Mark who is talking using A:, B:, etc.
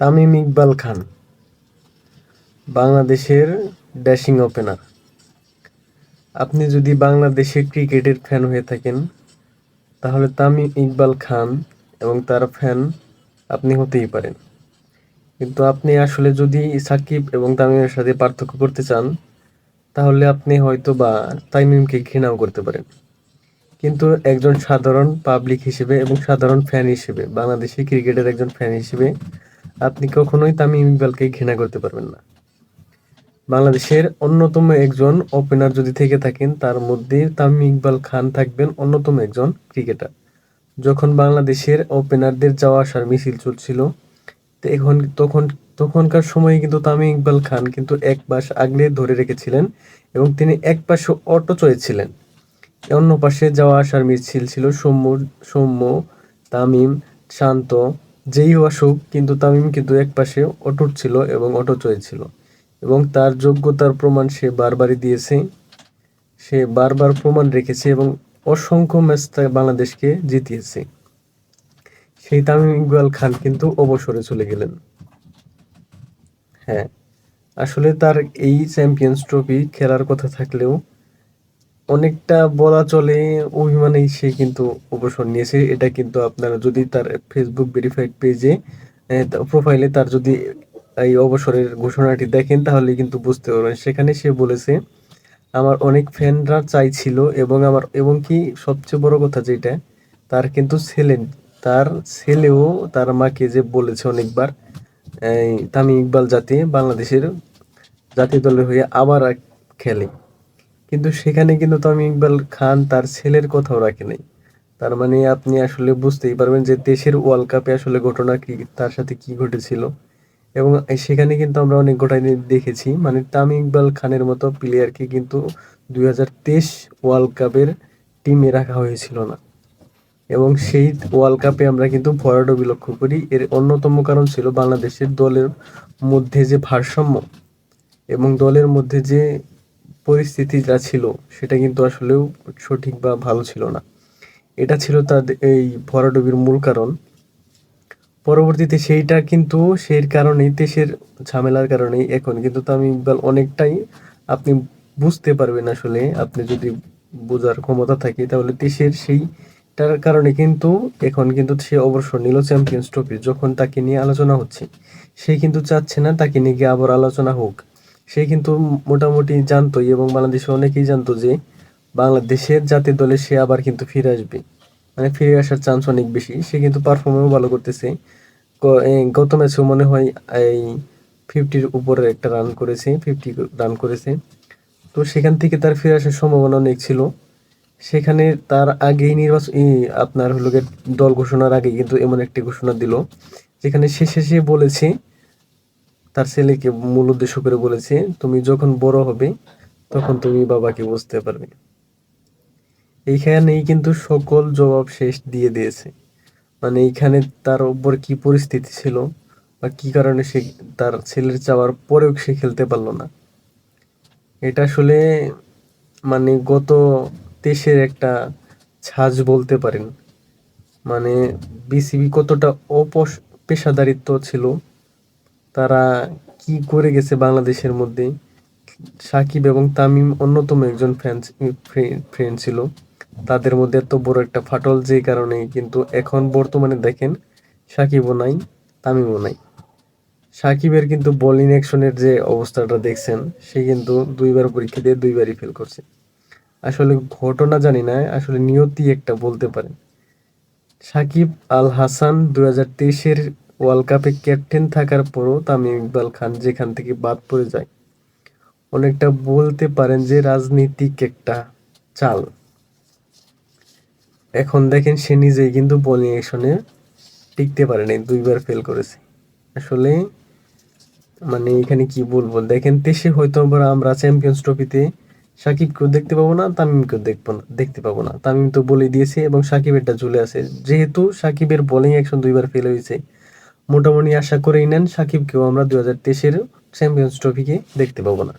A: তামিম ইকবাল খান, বাংলাদেশের dashing opener. আপনি যদি বাংলাদেশের ক্রিকেটের ফ্যান হয়ে থাকেন, তাহলে তামিম ইকবাল খান এবং তার ফ্যান আপনি হতেই পারেন। কিন্তু আপনি আসলে যদি সাকিব এবং তামিমের সাথে পার্থক্য করতে চান, তাহলে আপনি হয়তো বা তামিমকে ঘৃণাও করতে পারেন। কিন্তু একজন সাধারণ পাবলিক হিসেবে এবং সাধারণ ফ্যান হিসেবে, বাংলাদেশি ক্রিকেটের একজন ফ্যান হিসেবে আপনি কখনোই তামিম ইকবালকে ঘৃণা করতে পারবেন না। বাংলাদেশের অন্যতম একজন ওপেনার যদি থেকে থাকেন, তার মধ্যে তামিম ইকবাল খান থাকবেন অন্যতম একজন ক্রিকেটার যখন বাংলাদেশের ওপেনারদের যাওয়া আসার মিছিল চলছিল এখন তখন, তখনকার সময়ে কিন্তু তামিম ইকবাল খান কিন্তু এক পাশ আগলে ধরে রেখেছিলেন এবং তিনি এক পাশে অটো চয়েছিলেন অন্য পাশে যাওয়া আসার মিছিল ছিল সৌম্য সৌম্য, তামিম, শান্ত যেই আসুক, কিন্তু তামিম কিন্তু এক পাশে অটুট ছিল এবং অটো চয়েছিল এবং তার যোগ্যতার প্রমাণ সে বারবারই দিয়েছে। সে বারবার প্রমাণ রেখেছে এবং অসংখ্য ম্যাচ বাংলাদেশকে জিতিয়েছে। সেই তামিম ইকবাল খান কিন্তু অবসরে চলে গেলেন। হ্যাঁ আসলে তার এই চ্যাম্পিয়ন্স ট্রফি খেলার কথা থাকলেও অনেকটা বলা চলে, অভিমানেই সে কিন্তু অবসর নিয়েছে। এটা কিন্তু আপনারা যদি তার ফেসবুক ভেরিফাইড পেজে প্রোফাইলে তার যদি এই অবসরের ঘোষণাটি দেখেন, তাহলে কিন্তু বুঝতে পারবেন। সেখানে সে বলেছে, আমার অনেক ফ্যানরা চাইছিল এবং আমার, এবং কি সবচেয়ে বড় কথা যেটা, তার কিন্তু ছেলে, তার ছেলেও তার মাকে যে বলেছে অনেকবার তামিম ইকবাল জাতি বাংলাদেশের জাতীয় দলের হয়ে আবার খেলে। কিন্তু সেখানে কিন্তু তামিম ইকবাল খান তার ছেলের কথাও রাখে নাই। তার মানে আপনি আসলে বুঝতেই পারবেন যে দেশের ওয়ার্ল্ড কাপে আসলে ঘটনা কি, তার সাথে কি ঘটেছিল। এবং সেখানে কিন্তু আমরা অনেক ঘটনা দেখেছি। মানে তামিম ইকবাল খানের মতো প্লেয়ারকে কিন্তু দুই হাজার তেইশ ওয়ার্ল্ড কাপের টিমে রাখা হয়েছিল না। এবং সেই ওয়ার্ল্ড কাপে আমরা কিন্তু ভরাডবি লক্ষ্য করি। এর অন্যতম কারণ ছিল বাংলাদেশের দলের মধ্যে যে ভারসাম্য এবং দলের মধ্যে যে পরিস্থিতিটা ছিল, সেটা কিন্তু আসলেও সঠিক বা ভালো ছিল না। এটা ছিল তাদের এই ভরাডুবির মূল কারণ। পরবর্তীতে সেইটা কিন্তু সেই কারণেই, দেশের ঝামেলার কারণেই এখন। কিন্তু তামিম ইকবাল অনেকটাই আপনি বুঝতে পারবেন আসলে, আপনি যদি বোঝার ক্ষমতা থাকে, তাহলে দেশের সেইটার কারণে কিন্তু এখন কিন্তু সে অবসর নিল চ্যাম্পিয়ন্স ট্রফি। যখন তাকে নিয়ে আলোচনা হচ্ছে, সে কিন্তু চাচ্ছে না তাকে নিয়ে গিয়ে আবার আলোচনা হোক। সে কিন্তু মোটামুটি জানতোই এবং বাংলাদেশে অনেকেই জানতো যে বাংলাদেশের জাতীয় দলে সে আবার কিন্তু ফিরে আসবে। মানে ফিরে আসার চান্স অনেক বেশি। সে কিন্তু পারফর্মেও ভালো করতেছে। গত ম্যাচেও মনে হয়, এই ফিফটির উপরে একটা রান করেছে ফিফটি রান করেছে। তো সেখান থেকে তার ফিরে আসার সম্ভাবনা অনেক ছিল। সেখানে তার আগেই নির্বাচন আপনার হলো দল ঘোষণার আগে কিন্তু এমন একটি ঘোষণা দিল। যেখানে শেষে সে বলেছে তার ছেলেকে মূল উদ্দেশ্য করে বলেছে, তুমি যখন বড় হবে, তখন তুমি বাবাকে বুঝতে পারবে। এইখানেই কিন্তু সকল জবাব শেষ দিয়ে দিয়েছে। মানে এইখানে তার উপর কি পরিস্থিতি ছিল বা কি কারণে সে তার ছেলের চাওয়ার পরেও সে খেলতে পারল না। এটা আসলে মানে গত দেশের একটা ছাজ বলতে পারেন। মানে বিসিবি কতটা অপস, পেশাদারিত্ব ছিল তারা কি করে গেছে বাংলাদেশের মধ্যে? সাকিব এবং তামিম অন্যতম একজন ফ্যান ফ্রেন্ড ছিল। তাদের মধ্যে এত বড় একটা ফাটল যে কারণে কিন্তু এখন বর্তমানে দেখেন সাকিবও নাই, তামিমও নাই। সাকিবের কিন্তু বোলিং অ্যাকশনের যে অবস্থাটা দেখছেন, সে কিন্তু দুইবার পরীক্ষা দিয়ে দুইবারই ফেল করছে। আসলে ঘটনা জানি না, আসলে নিয়তি একটা বলতে পারেন। সাকিব আল হাসান দু হাজার তেইশের ওয়ার্ল্ড কাপে ক্যাপ্টেন থাকার পরও তামিম ইকবাল খান যেখান থেকে বাদ পড়ে যায়। অনেকটা বলতে পারেন যে রাজনীতিক একটা চাল। এখন দেখেন সে নিজেই কিন্তু বোলিং অ্যাকশনে টিকতে পারেনি দুইবার ফেল করেছে। আসলে মানে এখানে কি বলব, দেখেন দেশে হয়তো আবার আমরা চ্যাম্পিয়ন্স ট্রফিতে সাকিবকেও দেখতে পাবো না তামিমকেও দেখব না, দেখতে পাবো না। তামিম তো বলে দিয়েছে এবং সাকিবেরটা ঝুলে আছে। যেহেতু সাকিবের বোলিং অ্যাকশন দুইবার ফেল হয়েছে মোটামুটি আশা করেই নেন সাকিবকেও আমরা দু হাজার তেইশের চ্যাম্পিয়ন্স ট্রফিকে দেখতে পাবো না।